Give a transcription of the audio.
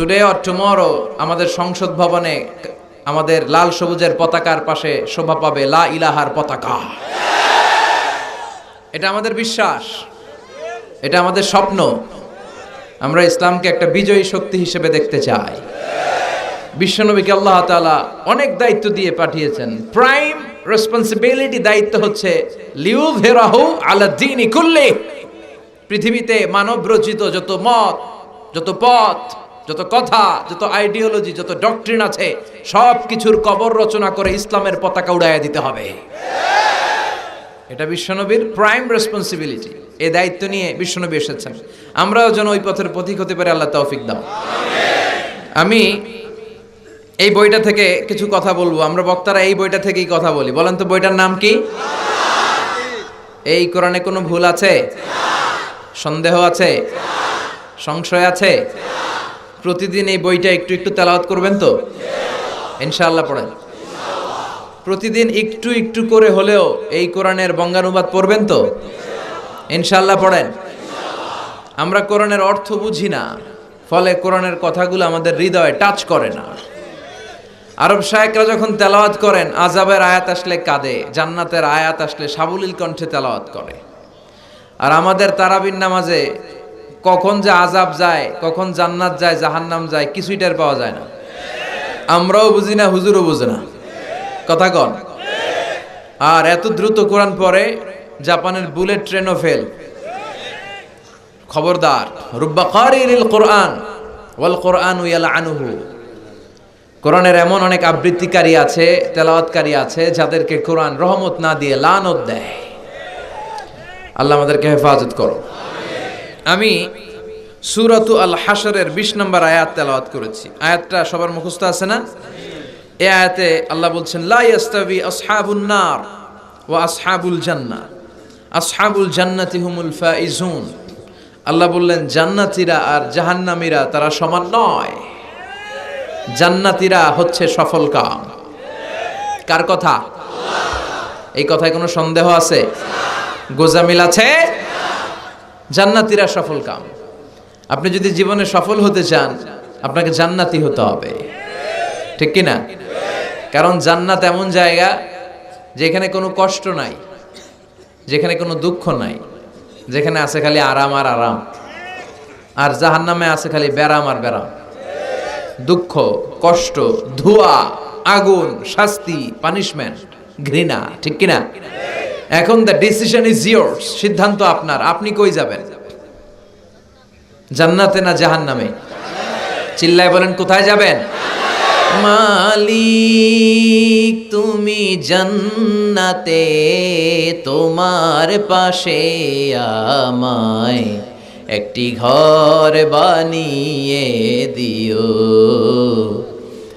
Today or tomorrow আমাদের সংসদ ভবনে আমাদের লাল সবুজের পতাকার পাশে শোভা পাবে লা ইলাহার পতাকা। এটা আমাদের বিশ্বাস। এটা আমাদের স্বপ্ন। আমরা ইসলামকে একটা বিজয়ী শক্তি হিসেবে দেখতে চাই। বিশ্বনবীকে আল্লাহ তাআলা অনেক দায়িত্ব দিয়ে পাঠিয়েছেন। প্রাইম রেসপন্সিবিলিটি দায়িত্ব হচ্ছে লিউ ভেরাহু আলা দিন কুল্লি। পৃথিবীতে মানব রচিত যত মত, যত পথ যত কথা, যত আইডিওলজি যত ডক্ট্রিন আছে সব কিছুর কবর রচনা করে ইসলামের পতাকা উড়াইয়া দিতে হবে। এটা বিশ্বনবীর প্রাইম রেসপন্সিবিলিটি এই দায়িত্ব নিয়ে বিশ্বনবী এসেছেন। আমরাও যেন ওই পথের পথিক হতে পারে, আল্লাহ তৌফিক দাও। আমি এই বইটা থেকে কিছু কথা বলব। আমরা বক্তারা এই বইটা থেকেই কথা বলি। বলেন তো বইটার নাম কি? এই কোরআনে কোনো ভুল আছে? সন্দেহ আছে? সংশয় আছে? প্রতিদিন এই বইটা একটু একটু তেলাওয়াত করবেন তো? ইনশাআল্লাহ পড়েন। প্রতিদিন একটু একটু করে হলেও এই কোরআনের বঙ্গানুবাদ পড়বেন তো? ইনশাআল্লাহ পড়েন। আমরা কোরআনের অর্থ বুঝি না, ফলে কোরআনের কথাগুলো আমাদের হৃদয়ে টাচ করে না। আরব শায়েকরা যখন তেলাওয়াত করেন আজাবের আয়াত আসলে কাঁদে, জান্নাতের আয়াত আসলে সাবলীল কণ্ঠে তেলাওয়াত করে। আর আমাদের তারাবিন নামাজে কখন যে আজাব যায়, কখন জান্নাত যায়, জাহান্নাম যায়, কিছুই টের পাওয়া যায় না। আমরাও বুঝি না, হুজুরও বুঝে না। কথা কন। আর এত দ্রুত কোরআন পরে জাপানের বুলেট ট্রেনও ফেল। খবরদার, রুব্বা কারিল কোরআন, ওয়াল কোরআন ইয়ালা আনুহু কোরআনের এমন অনেক আবৃত্তিকারী আছে, তেলাওয়াতকারী আছে, যাদেরকে কোরআন রহমত না দিয়ে লানত দেয়। আল্লাহ আমাদেরকে হেফাজত করো। আমি সুরতু আল হাসরের বিশ নম্বর আয়াত তেলাওয়াত করেছি। আয়াতটা সবার মুখস্থ আছে না? এ আয়াতে আল্লাহ বলছেন, লা ইয়াস্তাবি আসহাবুন নার ওয়া আসহাবুল জান্নাহ আসহাবুল জান্নাতি হুমুল ফাইজুন। আল্লাহ বললেন, জান্নাতীরা আর জাহান্নামীরা তারা সমান নয়। জান্নাতীরা হচ্ছে সফল কাম। কার কথা? এই কথায় কোনো সন্দেহ আছে? গোজামিল আছে? জান্নাতীরা সফল কাম। আপনি যদি জীবনে সফল হতে চান, আপনাকে জান্নাতি হতে হবে। ঠিক কি না কারণ জান্নাত এমন জায়গা যেখানে কোনো কষ্ট নাই, যেখানে কোনো দুঃখ নাই, যেখানে আছে খালি আরাম আর আরাম। আর জাহান্নামে আছে খালি ব্যারাম আর ব্যারাম। দুঃখ, কষ্ট, ধোয়া, আগুন, শাস্তি পানিশমেন্ট ঘৃণা, ঠিক কিনা? এখন দ্য ডিসিশন ইজ ইয়োর্স সিদ্ধান্ত আপনার। আপনি কই যাবেন? জান্নাতে না জাহান্নামে? চিল্লায় বলেন, কোথায় যাবেন? মালিক, তুমি জান্নাতে, তোমার পাশে আমায় একটি ঘর বানিয়ে দিও।